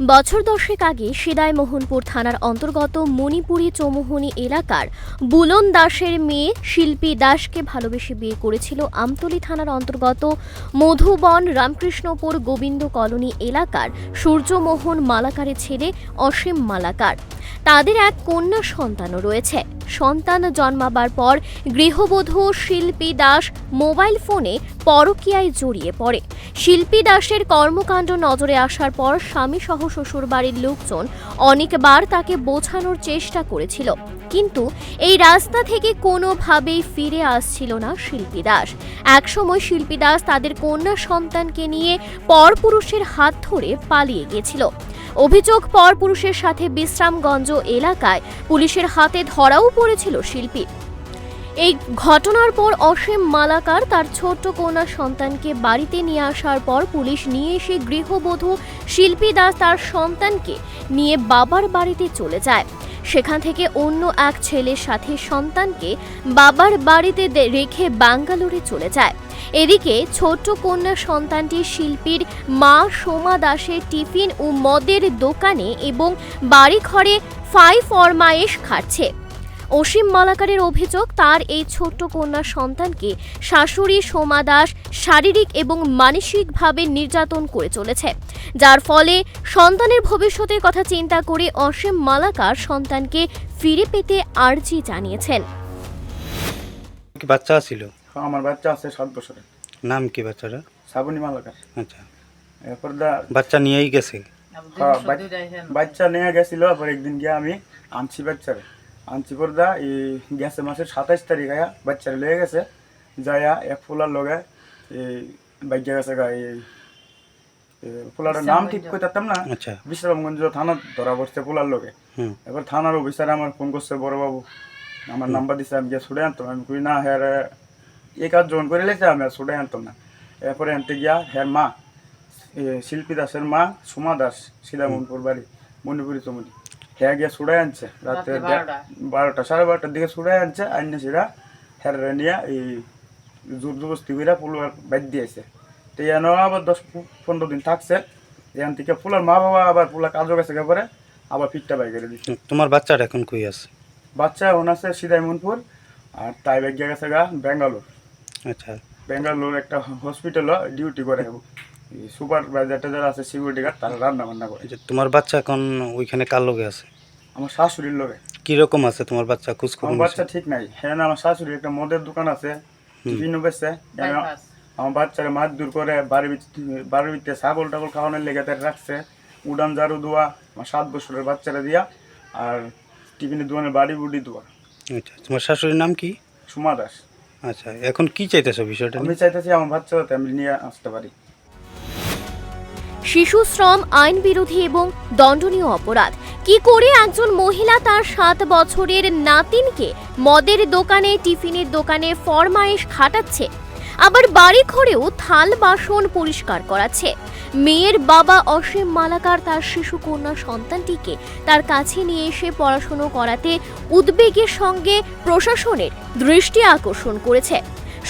বছর দশেক আগে সিদাইমোহনপুর থানার অন্তর্গত মণিপুরী চৌমোহনী এলাকার বুলন দাসের মেয়ে শিল্পী দাসকে ভালোবেসে বিয়ে করেছিল আমতলী থানার অন্তর্গত মধুবন রামকৃষ্ণপুর গোবিন্দ কলোনি এলাকার সূর্যমোহন মালাকারের ছেলে অসীম মালাকার। তাদের এক কন্যা সন্তানও রয়েছে। সন্তান জন্মাবার পর গৃহবধূ শিল্পী দাস মোবাইল ফোনে পরকীয়ায় জড়িয়ে পড়ে। শিল্পী দাসের কর্মকাণ্ড নজরে আসার পর স্বামী সহ শ্বশুরবাড়ির লোকজন অনেকবার তাকে বোঝানোর চেষ্টা করেছিল। কিন্তু এই রাস্তা থেকে কোনোভাবেই ফিরে আসছিল না শিল্পী দাস। একসময় শিল্পী দাস তাদের কন্যা সন্তানকে নিয়ে পরপুরুষের হাত ধরে পালিয়ে গেছিল। অভিযোগ পরপুরুষের সাথে বিশ্রামগঞ্জ এলাকায় পুলিশের হাতে ধরাও পড়েছিল শিল্পী। এই ঘটনার পর অসীম মালাকার তার ছোট্ট কন্যা সন্তানকে বাড়িতে নিয়ে আসার পর পুলিশ নিয়ে এসে গৃহবধূ শিল্পী দাস তার সন্তানকে নিয়ে বাবার বাড়িতে চলে যায়। সেখান থেকে অন্য এক ছেলের সাথে সন্তানকে বাবার বাড়িতে রেখে ব্যাঙ্গালোরে চলে যায়। এদিকে ছোট্ট কন্যা সন্তানটি শিল্পীর মা সোমা দাসের টিফিন ও মদের দোকানে এবং বাড়িঘরে ফাই ফরমায়েশ খাচ্ছে। অসীম মালাকারের অভিযোগ তার এই ছোট্ট কন্যা সন্তানকে শাশুড়ি সোমা দাস শারীরিক এবং মানসিকভাবে নির্যাতন করে চলেছে। যার ফলে সন্তানের ভবিষ্যতের কথা চিন্তা করে অসীম মালাকার সন্তানকে ফিরে পেতে আর্জি জানিয়েছেন। বাচ্চা ছিল? আমার বাচ্চা আছে সাত বছরের। নাম কি বাচ্চাটা শ্রাবণী মালাকার। আচ্ছা। এরপর দা বাচ্চা নিয়েই গেছে? হ্যাঁ, বাচ্চা নিয়ে গেছিল আবার একদিন গিয়ে আমি আনছি বাচ্চারে। আনছি পর দা এই গেছে মাসের সাতাইশ তারিখ আয়া বাচ্চারে লেগে গেছে যাইয়া এক ফুলার লগে এই বাইকে গেছে গা এই নাম ঠিক করে থাকতাম না আচ্ছা। বিশ্রামগঞ্জ থানা ধরা পড়ছে ফুলার লগে। হুম। এবার থানার অফিসার আমার ফোন করছে বড়বাবু আমার নাম্বার দিছে আমি গিয়ে ছুটে আনতাম। আমি কই না হ্যাঁ রে, এই কাজ জোন করে লেছে আমি আর ছুটে আনতাম না। এরপরে আনতে গিয়া হ্যার মা শিল্পী দাসের মা সুমা দাস সীতামনপুর বাড়ি মণিপুরি চমনি হ্যাঁ গিয়া ছুটে আনছে। রাতে বারোটা সাড়ে বারোটার দিকে ছুটে আনছে আইনে সেটা হ্যার নিয়ে এই জোর জবস্তি করে পুলার বাইর দিয়েছে। তো এনে আবার দশ পনেরো দিন থাকছে এখান থেকে ফুলার মা বাবা আবার পুলা কাজও গেছে পরে আবার ফিটটা বাই করে দিচ্ছে তোমার বাচ্চাটা এখন কই আছে? বাচ্চা এখন আছে সিদাইমনপুর আর তাই ব্যাগ গেছে গা ব্যাঙ্গালোর। আচ্ছা। ব্যাঙ্গালোর একটা হসপিটাল ডিউটি করে। সুপারভাইজারটা যারা আছে সিকিউরিটি গার্ড তারা রান্না বান্না করে আচ্ছা, তোমার বাচ্চা এখন ওইখানে কার লগে আছে? আমার শাশুড়ির লোকে কীরকম আছে তোমার বাচ্চা? খোঁজ খবর আমার বাচ্চা ঠিক নাই। হ্যাঁ না আমার শাশুড়ি একটা মদের দোকান আছে টিফিনও বেচছে। আমার বাচ্চাকে মাছ দূর করে বাড়ির বাড়ির ভিতরে ছাগল টাগল খাওয়ানোর লেগে তার রাখছে। উডান ঝাড়ু দোয়া আমার সাত বছরের বাচ্চারা দিয়া আর টিফিনের দোকানের বাড়ি বুড়ি দোয়া আচ্ছা তোমার শাশুড়ির নাম কি? সুমা দাস। আচ্ছা এখন কি চাইতেছো বিষয়টা আমি চাইতেছি আমার বাচ্চা যাতে আমি নিয়ে আসতে পারি। শিশু শ্রম, আইন বিরোধী এবং দণ্ডনীয় অপরাধ। কি করে একজন মহিলা তার সাত বছরের নাতিনকে মদের দোকানে, টিফিনের দোকানে ফরমায়েশ খাটাচ্ছে? আবার বাড়ি ঘরেও থাল বাসন পরিষ্কার করাচ্ছে? মেয়ের বাবা অসীম মালাকার তার শিশু কন্যা সন্তানটিকে তার কাছে নিয়ে এসে পড়াশুনো করাতে উদ্বেগের সঙ্গে প্রশাসনের দৃষ্টি আকর্ষণ করেছে।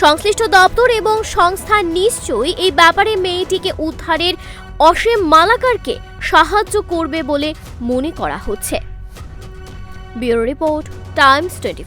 সংশ্লিষ্ট দপ্তর এবং সংস্থা নিশ্চয়ই এই ব্যাপারে মেয়েটিকে উদ্ধারের অসীম মালাকারকে সাহায্য করবে বলে মনে করা হচ্ছে। Bureau report Times twenty